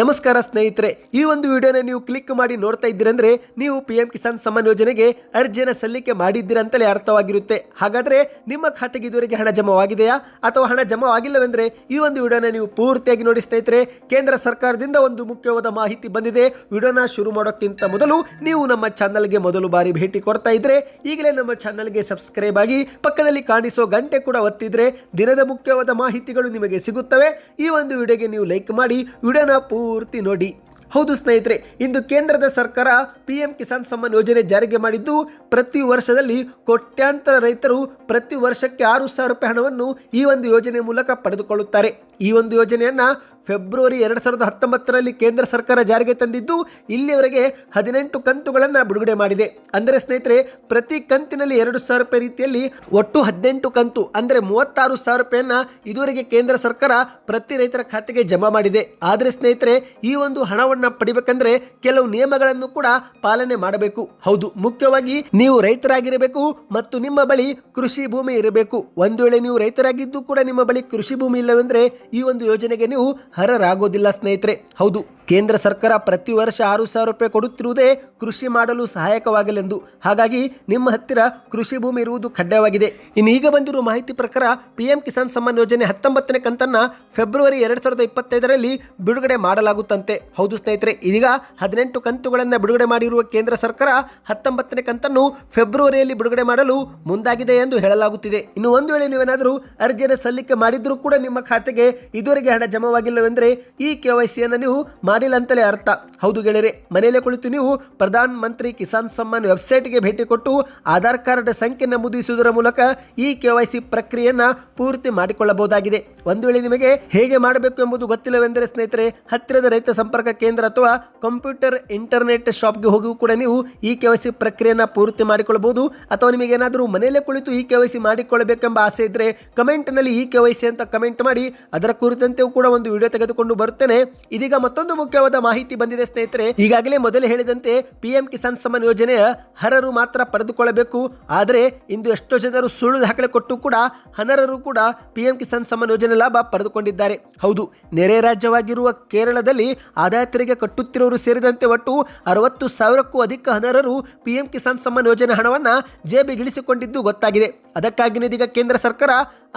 ನಮಸ್ಕಾರ ಸ್ನೇಹಿತರೆ, ಈ ಒಂದು ವಿಡಿಯೋನ ನೀವು ಕ್ಲಿಕ್ ಮಾಡಿ ನೋಡ್ತಾ ಇದ್ದೀರಂದ್ರೆ ನೀವು ಪಿ ಎಂ ಕಿಸಾನ್ ಸಮ್ಮಾನ್ ಯೋಜನೆಗೆ ಅರ್ಜಿಯನ್ನು ಸಲ್ಲಿಕೆ ಮಾಡಿದ್ದೀರಂತಲೇ ಅರ್ಥವಾಗಿರುತ್ತೆ. ಹಾಗಾದ್ರೆ ನಿಮ್ಮ ಖಾತೆಗೆ ಇದುವರೆಗೆ ಹಣ ಜಮಾವಾಗಿದೆಯಾ? ಅಥವಾ ಹಣ ಜಮಾವಾಗಿಲ್ಲವೆಂದ್ರೆ ಈ ಒಂದು ವಿಡಿಯೋನ ನೀವು ಪೂರ್ತಿಯಾಗಿ ನೋಡಿ ಸ್ನೇಹಿತರೆ, ಕೇಂದ್ರ ಸರ್ಕಾರದಿಂದ ಒಂದು ಮುಖ್ಯವಾದ ಮಾಹಿತಿ ಬಂದಿದೆ. ವಿಡಿಯೋನ ಶುರು ಮಾಡೋಕ್ಕಿಂತ ಮೊದಲು ನೀವು ನಮ್ಮ ಚಾನಲ್ಗೆ ಮೊದಲು ಬಾರಿ ಭೇಟಿ ಕೊಡ್ತಾ ಇದ್ರೆ, ಈಗಲೇ ನಮ್ಮ ಚಾನಲ್ಗೆ ಸಬ್ಸ್ಕ್ರೈಬ್ ಆಗಿ ಪಕ್ಕದಲ್ಲಿ ಕಾಣಿಸೋ ಗಂಟೆ ಕೂಡ ಒತ್ತಿದ್ರೆ ದಿನದ ಮುಖ್ಯವಾದ ಮಾಹಿತಿಗಳು ನಿಮಗೆ ಸಿಗುತ್ತವೆ. ಈ ಒಂದು ವಿಡಿಯೋಗೆ ನೀವು ಲೈಕ್ ಮಾಡಿ, ವಿಡಿಯೋನ ಪೂರ್ತಿ ನೋಡಿ. ಹೌದು ಸ್ನೇಹಿತರೆ, ಇಂದು ಕೇಂದ್ರದ ಸರ್ಕಾರ ಪಿ ಎಂ ಕಿಸಾನ್ ಸಮ್ಮಾನ್ ಯೋಜನೆ ಜಾರಿಗೆ ಮಾಡಿದ್ದು ಪ್ರತಿ ವರ್ಷದಲ್ಲಿ ಕೋಟ್ಯಾಂತರ ರೈತರು ಪ್ರತಿ ವರ್ಷಕ್ಕೆ ಆರು ಸಾವಿರ ರೂಪಾಯಿ ಹಣವನ್ನು ಈ ಒಂದು ಯೋಜನೆ ಮೂಲಕ ಪಡೆದುಕೊಳ್ಳುತ್ತಾರೆ. ಈ ಒಂದು ಯೋಜನೆಯನ್ನ ಫೆಬ್ರವರಿ ಎರಡು ಸಾವಿರದ ಹತ್ತೊಂಬತ್ತರಲ್ಲಿ ಕೇಂದ್ರ ಸರ್ಕಾರ ಜಾರಿಗೆ ತಂದಿದ್ದು ಇಲ್ಲಿಯವರೆಗೆ ಹದಿನೆಂಟು ಕಂತುಗಳನ್ನು ಬಿಡುಗಡೆ ಮಾಡಿದೆ. ಅಂದರೆ ಸ್ನೇಹಿತರೆ, ಪ್ರತಿ ಕಂತಿನಲ್ಲಿ ಎರಡು ಸಾವಿರ ರೂಪಾಯಿ ರೀತಿಯಲ್ಲಿ ಒಟ್ಟು ಹದಿನೆಂಟು ಕಂತು, ಅಂದರೆ ಮೂವತ್ತಾರು ಸಾವಿರ ರೂಪಾಯಿಯನ್ನು ಇದುವರೆಗೆ ಕೇಂದ್ರ ಸರ್ಕಾರ ಪ್ರತಿ ರೈತರ ಖಾತೆಗೆ ಜಮಾ ಮಾಡಿದೆ. ಆದರೆ ಸ್ನೇಹಿತರೆ, ಈ ಒಂದು ಹಣವನ್ನು ಪಡಿಬೇಕಂದ್ರೆ ಕೆಲವು ನಿಯಮಗಳನ್ನು ಕೂಡ ಪಾಲನೆ ಮಾಡಬೇಕು. ಹೌದು, ಮುಖ್ಯವಾಗಿ ನೀವು ರೈತರಾಗಿರಬೇಕು ಮತ್ತು ನಿಮ್ಮ ಬಳಿ ಕೃಷಿ ಭೂಮಿ ಇರಬೇಕು. ಒಂದು ವೇಳೆ ನೀವು ರೈತರಾಗಿದ್ದು ಕೂಡ ನಿಮ್ಮ ಬಳಿ ಕೃಷಿ ಭೂಮಿ ಇಲ್ಲವೆಂದ್ರೆ ಈ ಒಂದು ಯೋಜನೆಗೆ ನೀವು ಅರ್ಹರಾಗೋದಿಲ್ಲ ಸ್ನೇಹಿತರೆ. ಹೌದು. ಕೇಂದ್ರ ಸರ್ಕಾರ ಪ್ರತಿ ವರ್ಷ ಆರು ಸಾವಿರ ರೂಪಾಯಿ ಕೊಡುತ್ತಿರುವುದೇ ಕೃಷಿ ಮಾಡಲು ಸಹಾಯಕವಾಗಲೆಂದು ಹಾಗಾಗಿ ನಿಮ್ಮ ಹತ್ತಿರ ಕೃಷಿ ಭೂಮಿ ಇರುವುದು ಕಡ್ಡಾಯವಾಗಿದೆ ಇನ್ನು ಈಗ ಬಂದಿರುವ ಮಾಹಿತಿ ಪ್ರಕಾರ ಪಿಎಂ ಕಿಸಾನ್ ಸಮ್ಮಾನ್ ಯೋಜನೆ ಹತ್ತೊಂಬತ್ತನೇ ಕಂತನ್ನ ಫೆಬ್ರವರಿ ಎರಡು ಸಾವಿರದ ಇಪ್ಪತ್ತೈದರಲ್ಲಿ ಬಿಡುಗಡೆ ಮಾಡಲಾಗುತ್ತಂತೆ. ಹೌದು ಸ್ನೇಹಿತರೆ, ಇದೀಗ ಹದಿನೆಂಟು ಕಂತುಗಳನ್ನು ಬಿಡುಗಡೆ ಮಾಡಿರುವ ಕೇಂದ್ರ ಸರ್ಕಾರ ಹತ್ತೊಂಬತ್ತನೇ ಕಂತನ್ನು ಫೆಬ್ರವರಿಯಲ್ಲಿ ಬಿಡುಗಡೆ ಮಾಡಲು ಮುಂದಾಗಿದೆ ಎಂದು ಹೇಳಲಾಗುತ್ತಿದೆ. ಇನ್ನು ಒಂದು ವೇಳೆ ನೀವೇನಾದರೂ ಅರ್ಜಿಯನ್ನು ಸಲ್ಲಿಕೆ ಮಾಡಿದ್ರೂ ಕೂಡ ನಿಮ್ಮ ಖಾತೆಗೆ ಇದುವರೆಗೆ ಹಣ ಜಮಾವಾಗಿಲ್ಲವೆಂದರೆ ಈ ಕೆ ವೈ ಸಿಯನ್ನು ನೀವು ಮಾಡಿಲ್ಲ ಅಂತಲೇ ಅರ್ಥ. ಹೌದು ಗೆಳೆಯರೆ, ಮನೆಯಲ್ಲೇ ಕುಳಿತು ನೀವು ಪ್ರಧಾನ ಮಂತ್ರಿ ಕಿಸಾನ್ ಸಮ್ಮಾನ್ ವೆಬ್ಸೈಟ್ಗೆ ಭೇಟಿ ಕೊಟ್ಟು ಆಧಾರ್ ಕಾರ್ಡ್ ಸಂಖ್ಯೆ ನಮೂದಿಸುವುದರ ಮೂಲಕ ಈ ಕೆ ವೈ ಪ್ರಕ್ರಿಯೆಯನ್ನ ಪೂರ್ತಿ ಮಾಡಿಕೊಳ್ಳಬಹುದಾಗಿದೆ. ಒಂದು ವೇಳೆ ನಿಮಗೆ ಹೇಗೆ ಮಾಡಬೇಕು ಎಂಬುದು ಗೊತ್ತಿಲ್ಲವೆಂದರೆ ಸ್ನೇಹಿತರೆ, ಹತ್ತಿರದ ರೈತ ಸಂಪರ್ಕ ಕೇಂದ್ರ ಅಥವಾ ಕಂಪ್ಯೂಟರ್ ಇಂಟರ್ನೆಟ್ ಶಾಪ್ಗೆ ಹೋಗಿ ಕೂಡ ನೀವು ಈ ಕೆ ವೈ ಪ್ರಕ್ರಿಯೆಯನ್ನ ಪೂರ್ತಿ ಮಾಡಿಕೊಳ್ಳಬಹುದು. ಅಥವಾ ನಿಮಗೆ ಏನಾದರೂ ಮನೆಯಲ್ಲೇ ಕುಳಿತು ಈ ಕೆ ವೈ ಮಾಡಿಕೊಳ್ಳಬೇಕೆಂಬ ಆಸೆ ಇದ್ದರೆ ಕಮೆಂಟ್ನಲ್ಲಿ ಈ ಕೆ ಅಂತ ಕಮೆಂಟ್ ಮಾಡಿ. ಅದರ ಕುರಿತಂತೆಯೂ ಕೂಡ ಒಂದು ವಿಡಿಯೋ ತೆಗೆದುಕೊಂಡು ಬರುತ್ತೇನೆ. ಇದೀಗ ಮತ್ತೊಂದು ಮುಖ್ಯವಾದ ಮಾಹಿತಿ ಬಂದಿದೆ ಸ್ನೇಹಿತರೆ. ಈಗಾಗಲೇ ಮೊದಲೇ ಹೇಳಿದಂತೆ ಪಿಎಂ ಕಿಸಾನ್ ಸಮ್ಮಾನ್ ಯೋಜನೆಯ ಹರರು ಮಾತ್ರ ಪಡೆದುಕೊಳ್ಳಬೇಕು. ಆದರೆ ಇಂದು ಎಷ್ಟೋ ಜನರು ಸುಳ್ಳು ದಾಖಲೆ ಕೊಟ್ಟು ಕೂಡ ಹನರರು ಕೂಡ ಪಿಎಂ ಕಿಸಾನ್ ಸಮ್ಮಾನ್ ಯೋಜನೆ ಲಾಭ ಪಡೆದುಕೊಂಡಿದ್ದಾರೆ. ಹೌದು, ನೆರೆ ರಾಜ್ಯವಾಗಿರುವ ಕೇರಳದಲ್ಲಿ ಆದಾಯ ತೆರಿಗೆ ಕಟ್ಟುತ್ತಿರುವವರು ಸೇರಿದಂತೆ ಒಟ್ಟು ಅರವತ್ತು ಸಾವಿರಕ್ಕೂ ಅಧಿಕ ಹನರರು ಪಿಎಂ ಕಿಸಾನ್ ಸಮ್ಮಾನ್ ಯೋಜನೆ ಹಣವನ್ನ ಜೇಬಿಗಿಳಿಸಿಕೊಂಡಿದ್ದು ಗೊತ್ತಾಗಿದೆ. ಅದಕ್ಕಾಗಿ ಇದೀಗ ಕೇಂದ್ರ ಸರ್ಕಾರ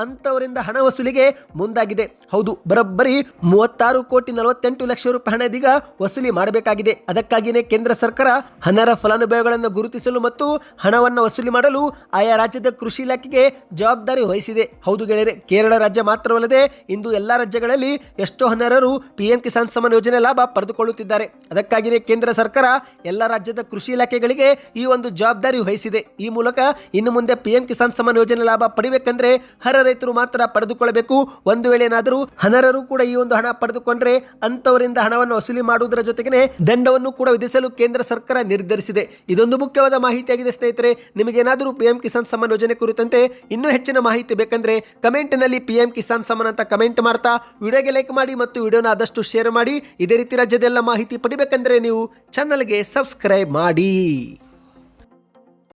ಅಂತವರಿಂದ ಹಣ ವಸೂಲಿಗೆ ಮುಂದಾಗಿದೆ. ಹೌದು, ಬರೋಬ್ಬರಿ ಮೂವತ್ತಾರು ಕೋಟಿ ನಲವತ್ತೆಂಟು ಲಕ್ಷ ರೂಪಾಯಿ ಹಣ ಇದೀಗ ವಸೂಲಿ ಮಾಡಬೇಕಾಗಿದೆ. ಅದಕ್ಕಾಗಿಯೇ ಕೇಂದ್ರ ಸರ್ಕಾರ ಹಣರ ಫಲಾನುಭವಿಗಳನ್ನು ಗುರುತಿಸಲು ಮತ್ತು ಹಣವನ್ನು ವಸೂಲಿ ಮಾಡಲು ಆಯಾ ರಾಜ್ಯದ ಕೃಷಿ ಇಲಾಖೆಗೆ ಜವಾಬ್ದಾರಿ ವಹಿಸಿದೆ. ಹೌದು ಗೆಳೆಯರೆ, ಕೇರಳ ರಾಜ್ಯ ಮಾತ್ರವಲ್ಲದೆ ಇಂದು ಎಲ್ಲ ರಾಜ್ಯಗಳಲ್ಲಿ ಎಷ್ಟೋ ಹಣರರು ಪಿಎಂ ಕಿಸಾನ್ ಸಮ್ಮಾನ್ ಯೋಜನೆ ಲಾಭ ಪಡೆದುಕೊಳ್ಳುತ್ತಿದ್ದಾರೆ. ಅದಕ್ಕಾಗಿಯೇ ಕೇಂದ್ರ ಸರ್ಕಾರ ಎಲ್ಲ ರಾಜ್ಯದ ಕೃಷಿ ಇಲಾಖೆಗಳಿಗೆ ಈ ಒಂದು ಜವಾಬ್ದಾರಿ ವಹಿಸಿದೆ. ಈ ಮೂಲಕ ಇನ್ನು ಮುಂದೆ ಪಿಎಂ ಕಿಸಾನ್ ಸಮ್ಮಾನ್ ಯೋಜನೆ ಲಾಭ ಪಡಿಬೇಕಂದ್ರೆ ಹರ ರೈತರು ಮಾತ್ರ ಪಡೆದುಕೊಳ್ಳಬೇಕು. ಒಂದು ವೇಳೆ ಏನಾದರೂ ಅನರ್ಹರು ಕೂಡ ಈ ಒಂದು ಹಣ ಪಡೆದುಕೊಂಡ್ರೆ ಅಂತವರಿಂದ ಹಣವನ್ನು ವಸೂಲಿ ಮಾಡುವುದರ ಜೊತೆಗೆ ದಂಡವನ್ನು ಕೂಡ ವಿಧಿಸಲು ಕೇಂದ್ರ ಸರ್ಕಾರ ನಿರ್ಧರಿಸಿದೆ. ಇದೊಂದು ಮುಖ್ಯವಾದ ಮಾಹಿತಿಯಾಗಿದೆ ಸ್ನೇಹಿತರೆ. ನಿಮಗೇನಾದರೂ ಪಿಎಂ ಕಿಸಾನ್ ಸಮ್ಮಾನ್ ಯೋಜನೆ ಕುರಿತಂತೆ ಇನ್ನೂ ಹೆಚ್ಚಿನ ಮಾಹಿತಿ ಬೇಕಂದ್ರೆ ಕಮೆಂಟ್ನಲ್ಲಿ ಪಿಎಂ ಕಿಸಾನ್ ಸಮ್ಮಾನ್ ಅಂತ ಕಮೆಂಟ್ ಮಾಡ್ತಾ ವಿಡಿಯೋಗೆ ಲೈಕ್ ಮಾಡಿ ಮತ್ತು ವಿಡಿಯೋನ ಆದಷ್ಟು ಶೇರ್ ಮಾಡಿ. ಇದೇ ರೀತಿ ರಾಜ್ಯದೆಲ್ಲ ಮಾಹಿತಿ ಪಡಿಬೇಕಂದ್ರೆ ನೀವು ಚಾನಲ್ಗೆ ಸಬ್ಸ್ಕ್ರೈಬ್ ಮಾಡಿ.